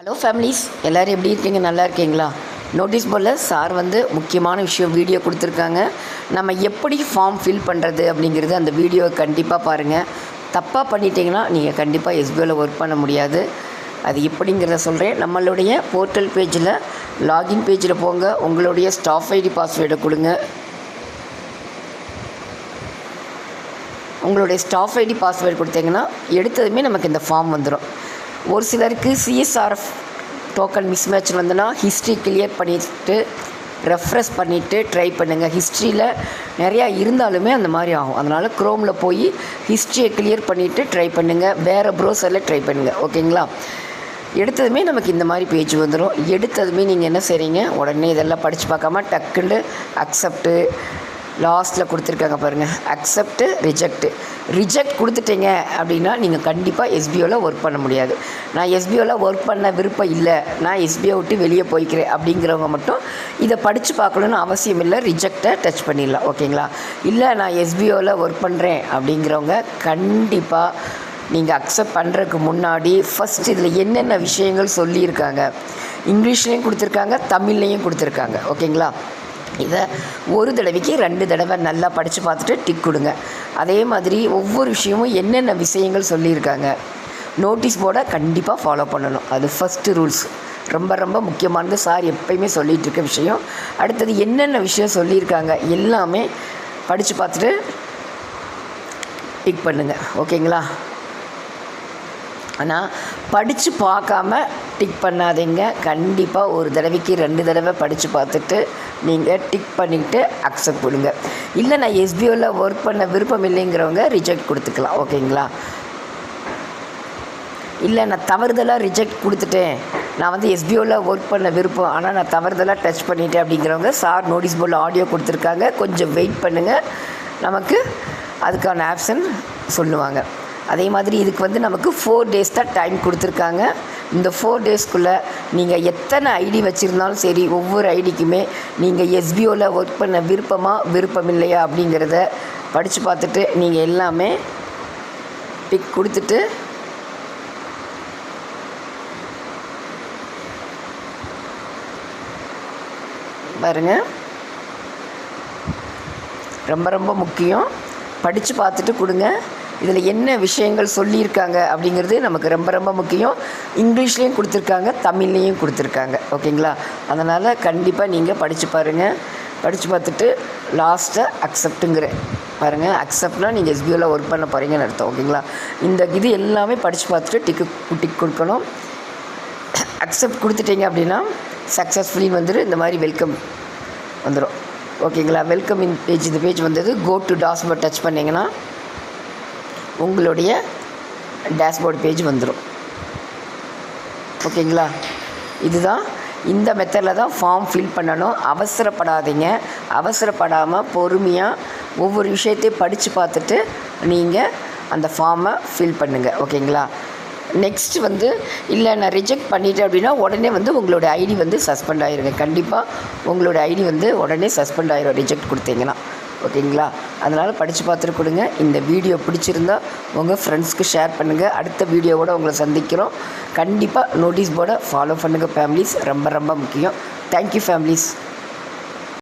Hello families எல்லோரும் எப்படி இருக்கீங்க? நல்லா இருக்கீங்களா? நோட்டீஸ் போர்டில் சார் வந்து முக்கியமான விஷயம் வீடியோ கொடுத்துருக்காங்க. நம்ம எப்படி ஃபார்ம் ஃபில் பண்ணுறது அப்படிங்கிறது அந்த வீடியோவை கண்டிப்பாக பாருங்கள் தப்பாக பண்ணிட்டீங்கன்னா நீங்கள் கண்டிப்பாக எஸ்பிஓவில் ஒர்க் பண்ண முடியாது. அது எப்படிங்கிறத சொல்கிறேன் நம்மளுடைய போர்ட்டல் பேஜில் லாகின் பேஜில் போங்க. உங்களுடைய ஸ்டாஃப் ஐடி பாஸ்வேர்டை கொடுங்க. உங்களுடைய ஸ்டாஃப் ஐடி பாஸ்வேர்டு கொடுத்தீங்கன்னா எடுத்ததுமே நமக்கு இந்த ஃபார்ம் வந்துடும் ஒரு சிலருக்கு சிஎஸ்ஆர்எஃப் டோக்கன் மிஸ் மேட்ச் வந்துன்னா ஹிஸ்ட்ரி கிளியர் பண்ணிவிட்டு ரெஃப்ரெஷ் பண்ணிவிட்டு ட்ரை பண்ணுங்கள் ஹிஸ்ட்ரியில் நிறையா இருந்தாலுமே அந்த மாதிரி ஆகும். அதனால் க்ரோமில் போய் ஹிஸ்ட்ரியை கிளியர் பண்ணிவிட்டு ட்ரை பண்ணுங்கள் வேறு ப்ரௌசரில் ட்ரை பண்ணுங்கள் ஓகேங்களா? எடுத்ததுமே நமக்கு இந்த மாதிரி பேஜ் வந்துடும் எடுத்ததுமே நீங்கள் என்ன செய்கிறீங்க உடனே இதெல்லாம் படித்து பார்க்காம டக்குன்னு அக்செப்ட்டு லாஸ்ட்டில் கொடுத்துருக்காங்க பாருங்கள் அக்செப்ட்டு ரிஜெக்ட்டு ரிஜெக்ட் கொடுத்துட்டீங்க அப்படின்னா நீங்கள் கண்டிப்பாக எஸ்பிஓவில் ஒர்க் பண்ண முடியாது. நான் எஸ்பிஓவில் ஒர்க் பண்ண விருப்பம் இல்லை. நான் எஸ்பிஓ விட்டு வெளியே போய்க்கிறேன் அப்படிங்கிறவங்க மட்டும் இதை படித்து பார்க்கணுன்னு அவசியம் இல்லை. ரிஜெக்டை டச் பண்ணிடலாம். ஓகேங்களா? இல்லை நான் எஸ்பிஓவில் ஒர்க் பண்ணுறேன் அப்படிங்கிறவங்க கண்டிப்பாக நீங்கள் அக்செப்ட் பண்ணுறதுக்கு முன்னாடி ஃபஸ்ட் இதில் என்னென்ன விஷயங்கள் சொல்லியிருக்காங்க? இங்கிலீஷ்லேயும் கொடுத்துருக்காங்க தமிழ்லேயும் கொடுத்துருக்காங்க. ஓகேங்களா? இதை ஒரு தடவைக்கு ரெண்டு தடவை நல்லா படித்து பார்த்துட்டு டிக் கொடுங்க. அதே மாதிரி ஒவ்வொரு விஷயமும் என்னென்ன விஷயங்கள் சொல்லியிருக்காங்க நோட்டீஸ் போர்டை கண்டிப்பாக ஃபாலோ பண்ணணும். அது ஃபஸ்ட்டு ரூல்ஸ் ரொம்ப ரொம்ப முக்கியமானது. சார் எப்பயுமே சொல்லிகிட்டு இருக்க விஷயம். அடுத்தது என்னென்ன விஷயம் சொல்லியிருக்காங்க எல்லாமே படித்து பார்த்துட்டு டிக் பண்ணுங்கள் ஓகேங்களா? ஆனால் படித்து பார்க்காம டிக் பண்ணாதீங்க. கண்டிப்பாக ஒரு தடவைக்கு ரெண்டு தடவை படித்து பார்த்துட்டு நீங்கள் டிக் பண்ணிவிட்டு அக்செப்ட் கொடுங்க இல்லை நான் எஸ்பிஓவில் ஒர்க் பண்ண விருப்பம் இல்லைங்கிறவங்க ரிஜெக்ட் கொடுத்துக்கலாம். ஓகேங்களா? இல்லை நான் தவறுதலாக ரிஜெக்ட் கொடுத்துட்டேன். நான் வந்து எஸ்பிஓவில் ஒர்க் பண்ண விருப்பம். ஆனால் நான் தவறுதலாக டச் பண்ணிட்டேன் அப்படிங்கிறவங்க சார் நோட்டீஸ் போர்டில் ஆடியோ கொடுத்துருக்காங்க. கொஞ்சம் வெயிட் பண்ணுங்கள் நமக்கு அதுக்கான ஆப்ஷன் சொல்லுவாங்க. அதே மாதிரி இதுக்கு வந்து நமக்கு ஃபோர் டேஸ் தான் டைம் கொடுத்துருக்காங்க. இந்த ஃபோர் டேஸ்க்குள்ளே நீங்கள் எத்தனை ஐடி வச்சுருந்தாலும் சரி ஒவ்வொரு ஐடிக்குமே நீங்கள் எஸ்பிஓவில் ஒர்க் பண்ண விருப்பமாக விருப்பம் இல்லையா அப்படிங்கிறத படித்து பார்த்துட்டு நீங்கள் எல்லாமே பிக் கொடுத்துட்டு பாருங்க. ரொம்ப ரொம்ப முக்கியம். படித்து பார்த்துட்டு கொடுங்க. இதில் என்ன விஷயங்கள் சொல்லியிருக்காங்க அப்படிங்கிறது நமக்கு ரொம்ப ரொம்ப முக்கியம். இங்கிலீஷ்லேயும் கொடுத்துருக்காங்க தமிழ்லேயும் கொடுத்துருக்காங்க. ஓகேங்களா? அதனால் கண்டிப்பாக நீங்கள் படித்து பாருங்கள் படித்து பார்த்துட்டு லாஸ்ட்டாக அக்செப்ட்டுங்கிறேன் பாருங்கள் அக்செப்ட்னால் நீங்கள் எஸ்பியூவில் ஒர்க் பண்ண போகிறீங்கன்னு அர்த்தம். ஓகேங்களா? இந்த இது எல்லாமே படித்து பார்த்துட்டு டிக்கு டிக் கொடுக்கணும். அக்செப்ட் கொடுத்துட்டீங்க அப்படின்னா சக்ஸஸ்ஃபுல்லி வந்துட்டு இந்த மாதிரி வெல்கம் வந்துடும் ஓகேங்களா? வெல்கம் இன் பேஜ் இந்த பேஜ் வந்தது கோ டு டாஸ்போர்ட் டச் பண்ணிங்கன்னா உங்களுடைய டேஷ்போர்ட் பேஜ் வந்துடும் ஓகேங்களா இதுதான். இந்த மெத்தடில் தான் ஃபார்ம் ஃபில் பண்ணணும். அவசரப்படாதீங்க. அவசரப்படாமல் பொறுமையாக ஒவ்வொரு விஷயத்தையும் படித்து பார்த்துட்டு நீங்கள் அந்த ஃபார்மை ஃபில் பண்ணுங்கள் ஓகேங்களா நெக்ஸ்ட் வந்து இல்லை நான் ரிஜெக்ட் பண்ணிட்டேன் அப்படின்னா உடனே வந்து உங்களோட ஐடி வந்து சஸ்பெண்ட் ஆகிருங்க கண்டிப்பாக உங்களோட ஐடி வந்து உடனே சஸ்பெண்ட் ஆகிரும் ரிஜெக்ட் கொடுத்தீங்கன்னா. ஓகேங்களா? அதனால் படித்து பார்த்துட்டு கொடுங்க. இந்த வீடியோ பிடிச்சிருந்தா உங்கள் ஃப்ரெண்ட்ஸ்க்கு ஷேர் பண்ணுங்கள் அடுத்த வீடியோவோட உங்களை சந்திக்கிறோம். கண்டிப்பாக நோட்டீஸ் போர்டை ஃபாலோ பண்ணுங்கள் ஃபேமிலிஸ் ரொம்ப ரொம்ப முக்கியம். Thank you families